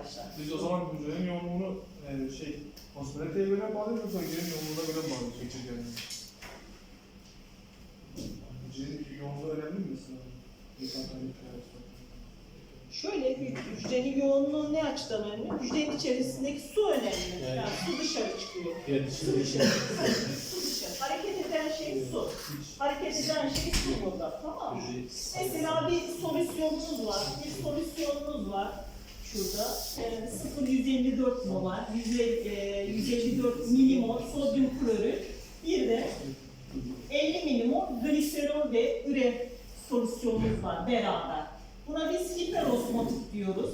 arkadaşlar. Biz o zaman hücrenin yoğunluğunu e, şey, osmolateye göre mi bağlıyoruz yoksa hücrenin yoğunluğuna göre mi bağlıyoruz çekirgenin? Hücrenin yoğunluğu önemli mi mesela? Şöyle hü- hücrenin yoğunluğu ne açıdan önemli? Hücrenin içerisindeki su önemli. Yani su dışarı çıkıyor. Su dışarı. su dışarı. Hareket eden şey su. Hareket eden şey su burada. Tamam mı? Mesela bir solüsyonumuz var. Bir solüsyonumuz var. Şurada e, 0,154 molar, 100 e, 154 milimol sodyum klorür, bir de 50 milimol gliserol ve üre solüsyonumuz var beraber. Buna biz hiperosmotik diyoruz.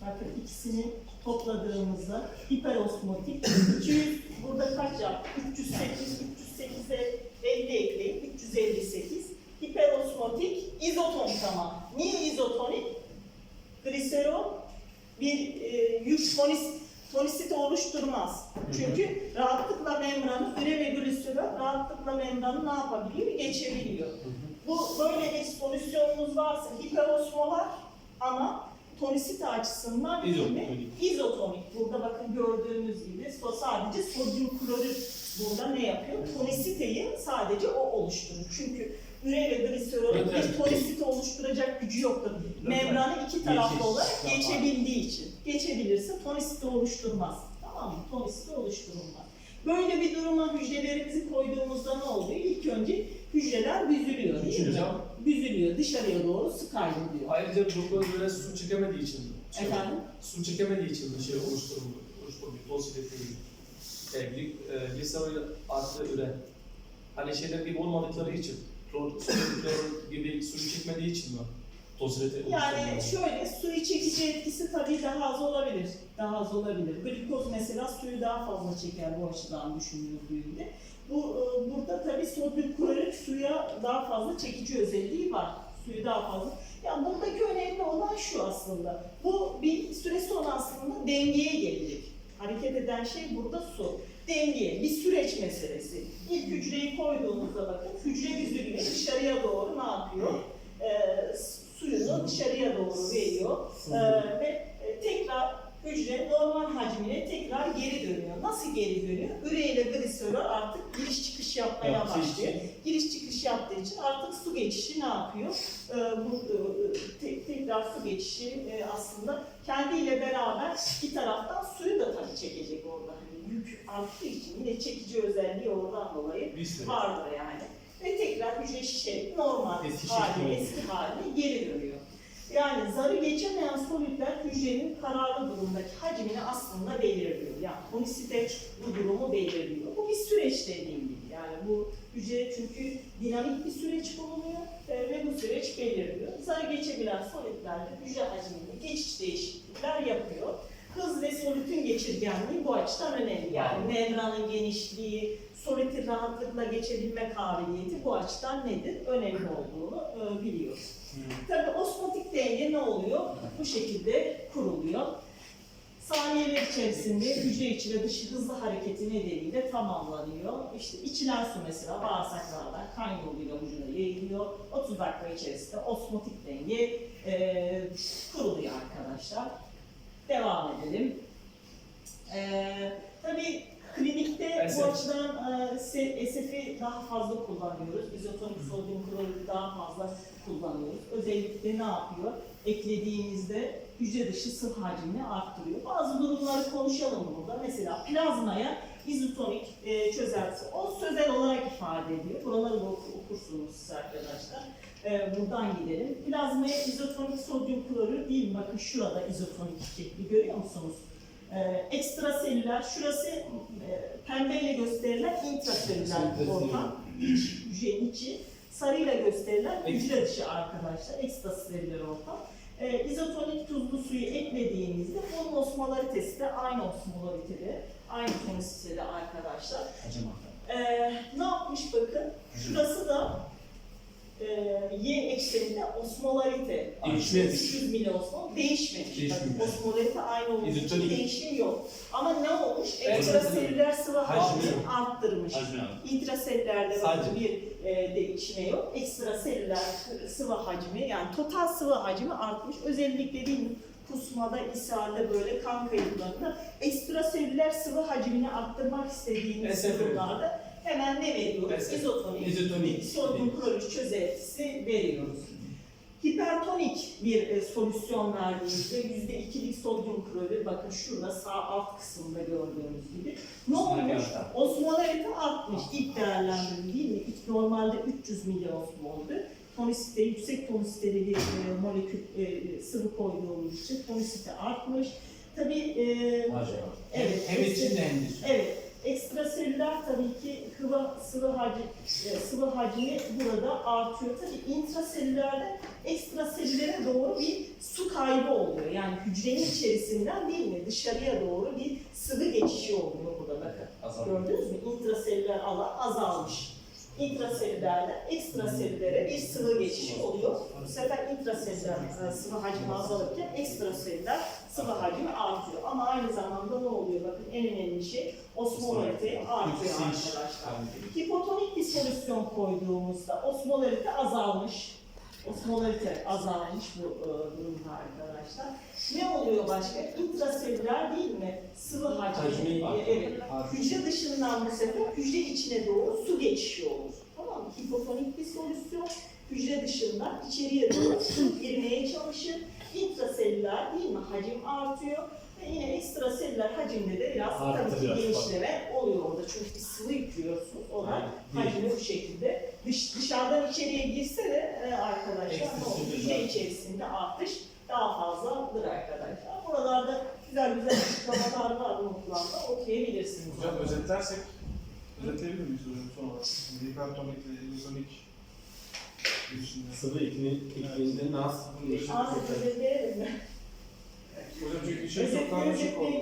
Bakın ikisini topladığımızda hiperosmotik 200 burada kaç yaptı? 308, 308'e 50 ekleyin, 358. Hiperosmotik izotonik ama. Niye izotonik? Gliserol bir e, yük tonis, tonisite oluşturmaz. Çünkü rahatlıkla membranı, üre ve gliserol rahatlıkla membranı ne yapabiliyor? Geçebiliyor. Bu böyle bir solüsyonumuz varsa hiperosmolar ama tonisite açısından değil? İzotonik. Burada bakın gördüğünüz gibi so- sadece sodyum klorür burada ne yapıyor? Tonisiteyi sadece o oluşturur. Çünkü ve gliserolün Evet, bir tonisite oluşturacak gücü yoktur. Membranı iki taraflı Geçiş. olarak geçebildiği için. Geçebilirse tonisite oluşturmaz. Tamam mı? Tonisite oluşturulmaz. Böyle bir duruma hücrelerimizi koyduğumuzda ne oluyor? İlk önce hücreler büzülüyor değil mi? Büzülüyor, dışarıya doğru sık ayrılıyor. Ayrıca çok böyle su çekemediği için şey, Efendim? su çekemediği için bir şey oluşturulmuş. Oluşturulmuş. Toz değil. E, glik, e, gliserol artı üre. Hani şeyler gibi olmadıkları için. Gibi suyu çekmediği için mi? Tozilete Yani şöyle suyu çekici etkisi tabii daha az olabilir. Daha az olabilir. Glikoz mesela suyu daha fazla çeker bu açıdan düşünüldüğünde. Bu e, burada tabii sodyum klorit suya daha fazla çekici özelliği var. Suyu daha fazla. Ya buradaki önemli olan şu aslında. Bu bir süre sonra aslında dengeye gelecek. Hareket eden şey burada su. Denge, bir süreç meselesi. İlk hücreyi koyduğunuzda bakın hücre büzülüyor. Dışarıya doğru ne yapıyor? Ee, suyunu dışarıya doğru veriyor. Ve e, tekrar hücre normal hacmine tekrar geri dönüyor. Nasıl geri dönüyor? Üre ile gliserol artık giriş çıkış yapmaya Yaptığı başlıyor. Giriş çıkış yaptığı için artık su geçişi ne yapıyor? Ee, bu e, te- tekrar su geçişi e, aslında kendiyle beraber iki taraftan suyu da tabii çekecek orada. Hani yük arttığı için yine çekici özelliği oradan dolayı vardır yani. Ve tekrar hücre şişerek normal Eski haline, eski haline geri dönüyor. Yani zarı geçemeyen solütler hücrenin kararlı durumdaki hacmini aslında belirliyor. Yani tonisite bu durumu belirliyor. Bu bir süreç dediğim gibi. Yani bu hücre çünkü dinamik bir süreç bulunuyor e, ve bu süreç belirliyor. Zarı geçebilen solütlerde hücre hacminde geçiş değişiklikler yapıyor. Hız ve solütün geçirgenliği bu açıdan önemli. Yani membranın genişliği, solitin rahatlıkla geçebilme kabiliyeti bu açıdan nedir? Önemli olduğunu e, biliyoruz. Tabii osmotik denge ne oluyor? Bu şekilde kuruluyor. Saniyeler içerisinde hücre içi ve dışı hızlı hareketi nedeniyle tamamlanıyor. İşte içilen su mesela bağırsaklardan kan yoluyla vücuda yayılıyor. 30 dakika içerisinde osmotik denge e, kuruluyor arkadaşlar. Devam edelim. E, tabii klinikte bu açıdan e, SF'i daha fazla kullanıyoruz. İzotonik sodyum klorürü daha fazla kullanıyoruz. Özellikle ne yapıyor? Eklediğimizde hücre dışı sıvı hacmini arttırıyor. Bazı durumları konuşalım burada. Mesela plazmaya izotonik e, çözeltisi. O sözel olarak ifade ediyor. Buraları okursunuz siz arkadaşlar. E, buradan gidelim. Plazmaya izotonik sodyum klorür değil? Bakın şurada izotonik şekli görüyor musunuz? E, ekstraselüler, şurası e, pembeyle gösterilen intraselüler ortam. İç, hücrenin içi. Sarıyla gösterilen hücre dışı arkadaşlar. Ekstraselüler ortam. E, izotonik tuzlu suyu eklediğimizde bunun osmolaritesi de aynı osmolaritede, aynı tonisitede arkadaşlar. E, ne yapmış bakın? Şurası da e, Y ekseninde osmolarite. Değişmedi. 300 miliosmol değişmemiş. Değişmemiş. Bakın, osmolarite aynı olduğu için değişim yok. Ama ne olmuş? Ekstraselüler sıvı Hacmi. arttırmış. İntraselülerde Sadece. bir e, değişme yok. Ekstraselüler sıvı hacmi yani total sıvı hacmi artmış. Özellikle mi? kusmada, ishalde böyle kan kayıplarında ekstraselüler sıvı hacmini arttırmak istediğimiz durumlarda hemen ne veriyoruz? SF. İzotonik, İzotonik. sodyum klorür çözeltisi veriyoruz. Hipertonik bir e, solüsyon verdiğimizde yüzde ikilik sodyum klorür bakın şurada sağ alt kısımda gördüğünüz gibi ne olmuş? Osmolarite artmış ilk değerlendirme değil mi? İlk normalde 300 miliosmoldu. Tonisite, yüksek tonisiteli bir e, molekül e, sıvı koyduğumuz için tonisite artmış. Tabii e, evet, Hem ekstra- içinde hem dışında. Evet, ekstraselüler tabii ki sıvı, sıvı, hacim, e, sıvı hacmi burada artıyor. Tabii intraselülerde ekstraselülere doğru bir su kaybı oluyor. Yani hücrenin içerisinden değil mi dışarıya doğru bir sıvı geçişi oluyor burada bakın. Gördünüz mü? İntraselüler alan azalmış. İntraselülerden ekstraselülere bir sıvı geçişi oluyor. Bu sefer intraselüler e, sıvı hacmi azalırken ekstraselüler sıvı hacmi artıyor. Ama aynı zamanda ne oluyor? Bakın en önemli şey osmolarite artıyor arkadaşlar. Hipotonik bir solüsyon koyduğumuzda osmolarite azalmış. Osmolarite azalmış bu e, durumda arkadaşlar. Ne oluyor başka? İntraselüler değil mi? Sıvı hacmi. E, evet. Hücre dışından bu sefer hücre içine doğru su geçişi olur. Tamam mı? Hipotonik bir solüsyon. Hücre dışından içeriye doğru girmeye çalışır. İntraselüler değil mi? Hacim artıyor. Ve yine ekstraselüler hacimde de biraz tabii ki Artırıyor. genişleme oluyor orada. Çünkü bir sıvı yüklüyorsun. O da hacmi bu şekilde. Dış, dışarıdan içeriye girse de e, arkadaşlar ne olur? Hücre içerisinde artış daha fazladır arkadaşlar. Buralarda güzel güzel açıklamalar var bu planda okuyabilirsiniz. Hocam özetlersek, özetleyebilir miyiz hocam son olarak? Hipertonik izotonik girişinde. Sıvı özetleyelim mi? Hocam çünkü şey çok karmaşık oldu.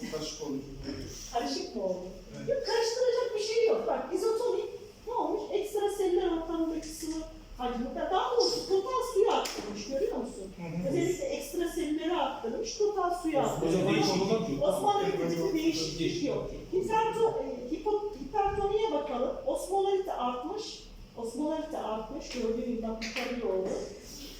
Çok karışık oldu. Karışık mı oldu? Evet. Yok karıştıracak bir şey yok. Bak izotonik ne olmuş? Ekstraselüler ortamındaki sıvı hacminde daha doğrusu total suyu arttırmış görüyor musun? Özellikle ekstraselüleri arttırmış, total suyu arttırmış. Osmolarite bir değişiklik yok. Hiperto, e, hipo, hipertoniye bakalım. Osmolarite artmış. Bak yukarı doğru.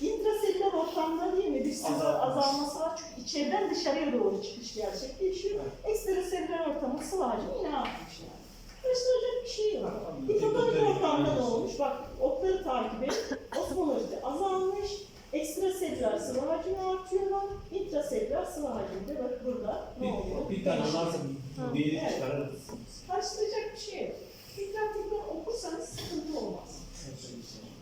İntraselüler ortamda değil mi? Bir azalması var. Çünkü içeriden dışarıya doğru çıkış gerçekleşiyor. Ekstraselüler ortamda sıvı hacmi yine artmış yani. Karıştıracak bir şey yok. Hipotonik ortamda ne olmuş? Bak okları takip et. Osmolarite azalmış. Ekstraselüler sıvı hacmi artıyorlar. İntraselüler sıvı hacimde bak burada ne oluyor? Bir, bir tane varsa diğeri Evet. çıkarırız. Karıştıracak bir şey yok. Tekrar okursanız sıkıntı olmaz.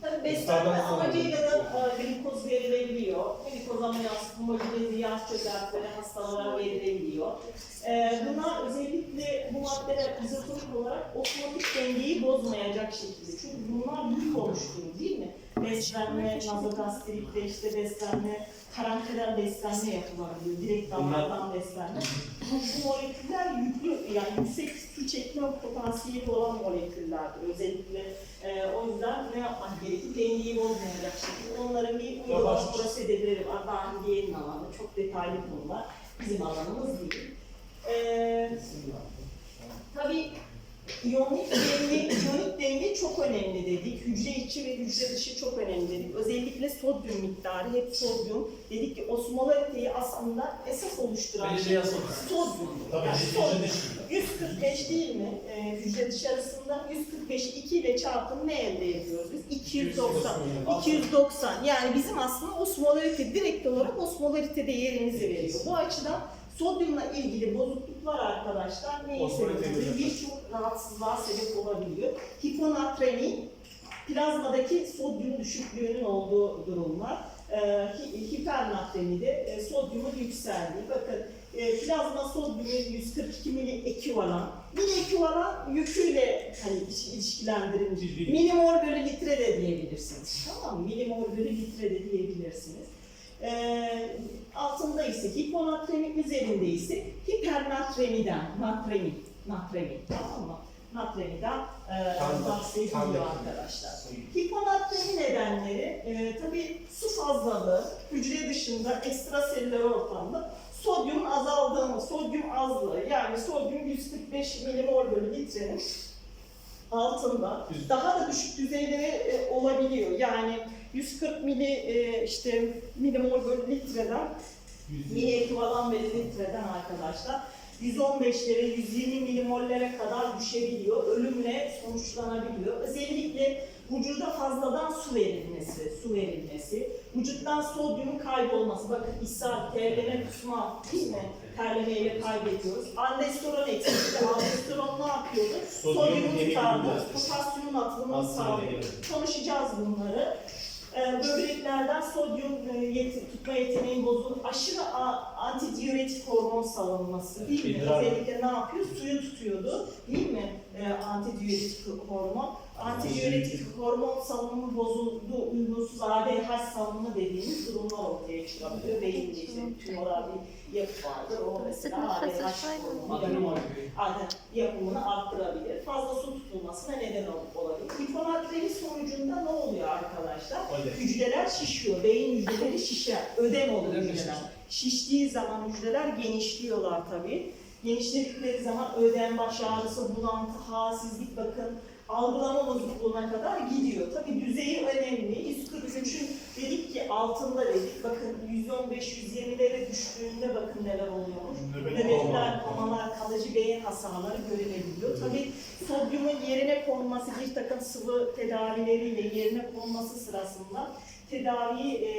Tabii beslenme amacıyla da e, glikoz verilebiliyor. Glikoz ameliyatı, homojenizi yağ çözeltileri hastalara verilebiliyor. E, buna özellikle bu maddeler izotonik olarak osmotik dengeyi bozmayacak şekilde. Çünkü bunlar yük oluşturur değil mi? Beslenme, nazogastritte işte beslenme, karantinal beslenme yapılabiliyor. Direkt damardan beslenme. Bu, bu moleküller yüklü, yani yüksek çekme potansiyeli olan moleküllerdir. Özellikle e, o yüzden ne yapmak gerekir? Dengeyi bozmayacak şekilde. Onların bir uygulama prosedürleri var. Dahiliyenin alanı. Çok detaylı konular. Bizim alanımız değil. E, tabii İyonik denge, iyonik denge çok önemli dedik. Hücre içi ve hücre dışı çok önemli dedik. Özellikle sodyum miktarı, hep sodyum. Dedik ki osmolariteyi aslında esas oluşturan şey sodyum. Tabii Yani sodyum. dışında. 145 değil mi? Ee, hücre dışarısında 145'i 2 ile çarpın ne elde ediyoruz biz? 290. 290. Yani bizim aslında osmolarite direkt olarak osmolaritede yerimizi veriyor. Bu açıdan sodyumla ilgili bozukluklar arkadaşlar neye sebep oluyor? Birçok rahatsızlığa sebep olabiliyor. Hiponatremi, plazmadaki sodyum düşüklüğünün olduğu durumlar. Hi- hipernatremi de e, sodyumun yükseldiği. Bakın e, plazma sodyumu 142 mili ekvivalan. Bir ekvivalan yüküyle hani iş- ilişkilendirilmiş. Milimol bölü litre de diyebilirsiniz. Tamam mı? Milimol bölü litre de diyebilirsiniz. Ee, altında ise hiponatremi, üzerinde ise hipernatremiden, natremi, natremi tamam mı? Natremiden e, bahsediliyor arkadaşlar. Hiponatremi nedenleri, e, tabii su fazlalığı, hücre dışında ekstraselüler ortamda sodyumun azaldığını, sodyum azlığı yani sodyum 145 milimol bölü litrenin altında daha da düşük düzeyleri e, olabiliyor. Yani 140 mili e, işte milimol bölü litreden mini ekvivalent mililitreden arkadaşlar 115'lere 120 milimollere kadar düşebiliyor. Ölümle sonuçlanabiliyor. Özellikle vücuda fazladan su verilmesi, su verilmesi, vücuttan sodyumun kaybolması. Bakın ishal, terleme, kusma değil mi? Terlemeyle kaybediyoruz. Aldosteron eksikliği. Aldosteron ne yapıyordu? Sodyum Sodyumu yeni tutardı. Potasyumun atılımını sağlıyor. Konuşacağız bunları. Ee, böbreklerden sodyum e, tutma yeteneği bozulup aşırı a- antidiüretik hormon salınması değil mi? Özellikle ne yapıyor? Suyu tutuyordu değil mi? Ee, antidiüretik hormon. Antidiüretik hormon salınımı bozuldu, uygunsuz ADH salınımı dediğimiz durumlar ortaya çıkabiliyor. Beyinde işte tümoral bir yapı vardır. O mesela ADH hormonu yapımını arttırabilir. Fazla su tutulmasına neden ol- olabilir. Hiponatremi sonucunda ne oluyor arkadaşlar? Hücreler şişiyor. Beyin hücreleri şişer. Ödem olur hücreler. Şiştiği zaman hücreler genişliyorlar tabii. Genişledikleri zaman ödem, baş ağrısı, bulantı, halsizlik bakın algılama bozukluğuna kadar gidiyor. Tabii düzeyi önemli. 143'ün dedik ki altında dedik. Bakın 115-120'lere düştüğünde bakın neler oluyormuş. Nöbet Nöbetler, komalar, kalıcı beyin hasarları görülebiliyor. Tabii sodyumun yerine konması, bir takım sıvı tedavileriyle yerine konması sırasında tedavi e,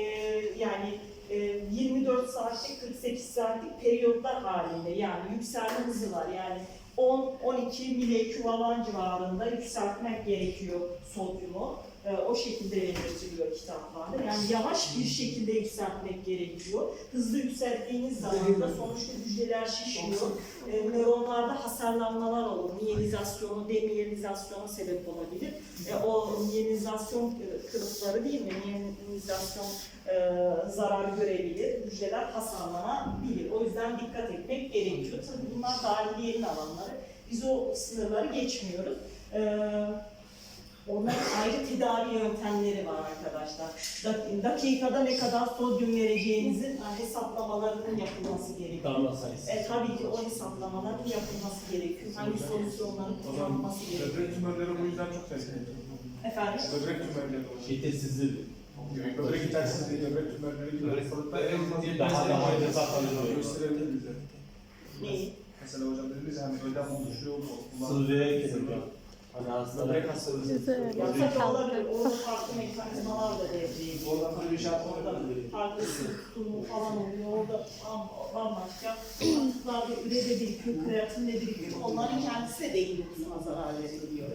yani 24 saatlik, 48 saatlik periyotlar halinde yani yükselme hızı var. Yani 10-12 milieküvalan civarında yükseltmek gerekiyor sodyumu. E, o şekilde belirtiliyor kitaplarda. Yani yavaş bir şekilde yükseltmek gerekiyor. Hızlı yükselttiğiniz zaman da sonuçta hücreler şişiyor. E, nöronlarda hasarlanmalar olur. Miyelizasyonu, demiyelizasyona sebep olabilir. E, o miyelizasyon e, kırıkları değil mi? Miyelizasyon e, zarar görebilir. Hücreler hasarlanabilir. O yüzden dikkat etmek gerekiyor. Tabii bunlar dahiliyenin alanları. Biz o sınırları geçmiyoruz. E, Onların ayrı tedavi yöntemleri var arkadaşlar. Dak- dakikada ne kadar sodyum vereceğinizin hesaplamalarının yapılması gerekiyor. Damla sayısı. E, tabii ki o hesaplamaların yapılması gerekiyor. Hangi solüsyonların kullanılması Böbrek gerekiyor. tümörleri bu yüzden çok tehlikeli. Efendim? Böbrek tümörleri. Yetersizlik. Böbrek yetersizliği, böbrek tümörleri gibi Böbrek- hastalıklar böbrek- Daha daha hesaplanıyor. gösterebilir bize. Neyi? Mesela hocam dediniz ya hani ödem oluşuyor mu? Sıvıya geliyor. Hani hastalık. Hastalığı. Ya tabii olabilir. Orada farklı mekanizmalar da devreye giriyor. Oradan böyle bir şey Orada farklı tutumu falan oluyor. Orada bam- bambaşka atıklarda ürede birikiyor, kreatinde birikiyor. Onların kendisi de beyin dokusuna zarar verebiliyor.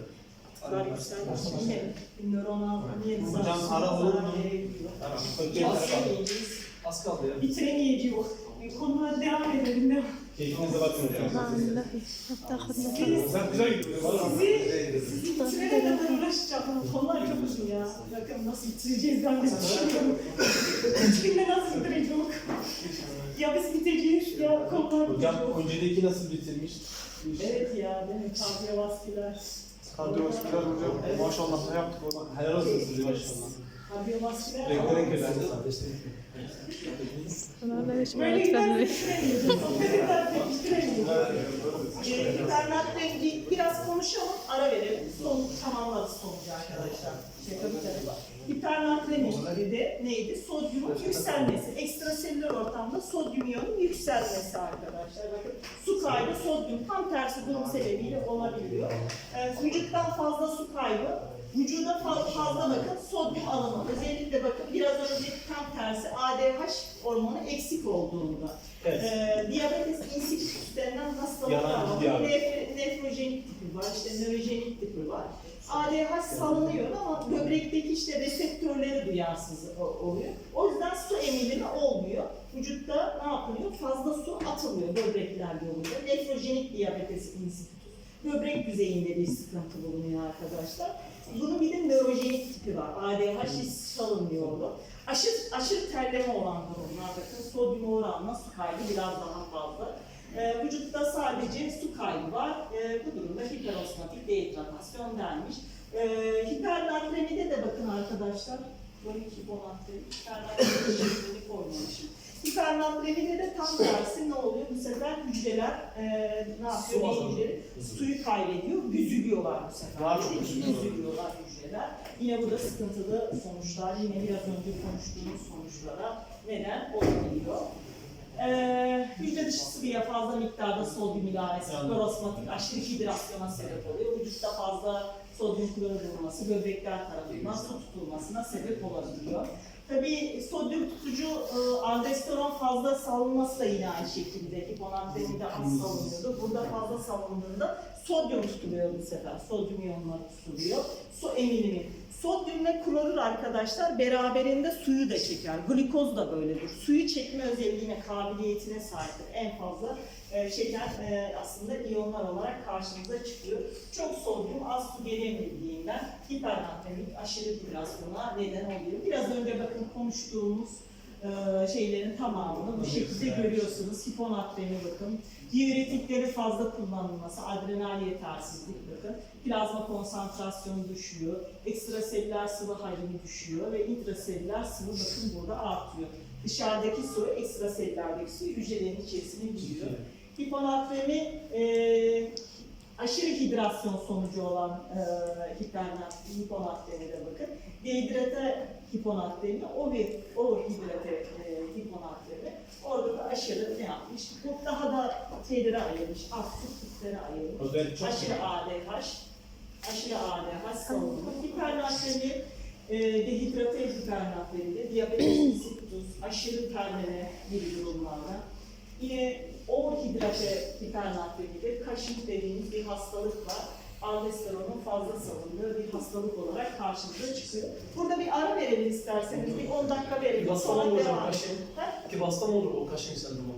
Hocam, ara olur mu? Okey. Bahsedemeyiz. Az kaldı ya. Bitiremeyeceğiz. Konulara devam edelim. Devam. Keyfinize bakın hocam. Sen güzel gidiyorsun. Sizi, sizi bitirene kadar uğraşacağım. Konular çok uzun ya. Bakın nasıl bitireceğiz ben de düşünüyorum. Üç nasıl bitireceğim? ya biz bitireceğiz ya konular. Hocam öncedeki nasıl bitirmiş? Evet ya değil mi? Kardiovasküler. Kardiovasküler hocam. Evet. Maşallah ne yaptık orada. Helal olsun size maşallah. Böyle gidersek sohbet biraz konuşalım, ara verelim. Son tamamladı sonucu arkadaşlar. Şey, tabii tabii. Hipernatremi dedi. Neydi? Sodyumun yükselmesi. Ekstraselüler ortamda sodyum iyonun yükselmesi arkadaşlar. Bakın su kaybı, sodyum tam tersi durum sebebiyle olabiliyor. Ee, vücuttan fazla su kaybı vücuda fa- fazla bakın sodyum alımı. Özellikle bakın biraz önce tam tersi ADH hormonu eksik olduğunda. Evet. Ee, diyabetes insipidus denilen hastalık Yalancı var. Nef- nefrojenik tipi var, işte nörojenik tipi var. ADH salınıyor ama böbrekteki işte reseptörleri duyarsız oluyor. O yüzden su emilimi olmuyor. Vücutta ne yapılıyor? Fazla su atılıyor böbrekler yoluyla. Nefrojenik diyabetes insipidus. Böbrek düzeyinde bir sıkıntı bulunuyor arkadaşlar. Bunun bir de nörojenik tipi var. ADH hiç salınmıyordu. Aşırı, aşırı terleme olan durumlar bakın sodyum oranla su kaybı biraz daha fazla. Ee, vücutta sadece su kaybı var. Ee, bu durumda hiperosmotik dehidratasyon denmiş. Ee, hipernatremide de bakın arkadaşlar, 12 hiponatremi, hipernatremi koymamışım. Hipernatremide de tam tersi ne oluyor? Bu sefer hücreler e, ne yapıyor? Su Beyin azalıyor. hücreleri suyu kaybediyor, büzülüyorlar bu sefer. Daha çok büzülüyorlar hücreler. Yine bu da sıkıntılı sonuçlar, yine biraz önce konuştuğumuz sonuçlara neden olabiliyor. Ee, hücre dışı sıvıya fazla miktarda sodyum ilavesi, klorosmatik aşırı hidrasyona sebep oluyor. Vücutta fazla sodyum klorür bulunması böbrekler tarafından su tutulmasına sebep olabiliyor. Tabii sodyum tutucu e, aldosteron fazla salınması da yine aynı şekilde hiponatremide az salınıyordu. Burada fazla salındığında sodyum tutuluyor bu sefer. Sodyum iyonları tutuluyor. Su emilimi. Sodyum ve klorür arkadaşlar beraberinde suyu da çeker. Glikoz da böyledir. Suyu çekme özelliğine, kabiliyetine sahiptir. En fazla e, şeker e, aslında iyonlar olarak karşımıza çıkıyor. Çok sodyum, az su gelemediğinden hipernatremik aşırı hidrasyona neden oluyor. Biraz önce bakın konuştuğumuz e, şeylerin tamamını bu şekilde görüyorsunuz. Hiponatremi bakın. Diüretikleri fazla kullanılması, adrenal yetersizlik bakın. Plazma konsantrasyonu düşüyor. Ekstraselüler sıvı hacmi düşüyor ve intraselüler sıvı bakın burada artıyor. Dışarıdaki su, ekstraselülerdeki su hücrelerin içerisine giriyor. Hiponatremi e, aşırı hidrasyon sonucu olan e, hipernatremi, hiponatremide bakın. Dehidrate hiponatremi, over, overhidrate e, hiponatremi. Orada da aşırı ne yapmış? Bu daha da şeylere ayırmış, su tiplere ayırmış. Aşırı ADH, aşırı ADH salınımı. Hipernatremi, e, dehidrate hipernatremide, diyabetes insipidus, aşırı terleme gibi durumlarda. Yine overhidrate hipernatremide kaşık dediğimiz bir hastalık var. Aldosteronun fazla salındığı bir hastalık olarak karşımıza çıkıyor. Burada bir ara verelim isterseniz, bir 10 dakika verelim. Nasıl Sonra olur devam kaşık? edelim. Ha? Peki hasta mı olur o Cushing sendromu?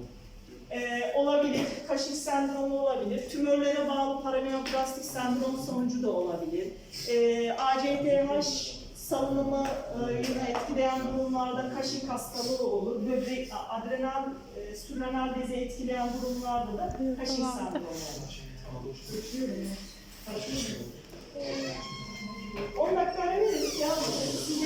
Ee, olabilir. Kaşık sendromu olabilir. Tümörlere bağlı paraneoplastik sendrom sonucu da olabilir. Ee, ACTH salınımı e, yine etkileyen durumlarda kaşık hastalığı olur. Böbrek, adrenal, e, sürenal bezi etkileyen durumlarda da kaşık sendromu olur. Ee, 10 dakika ne dedik ya? Size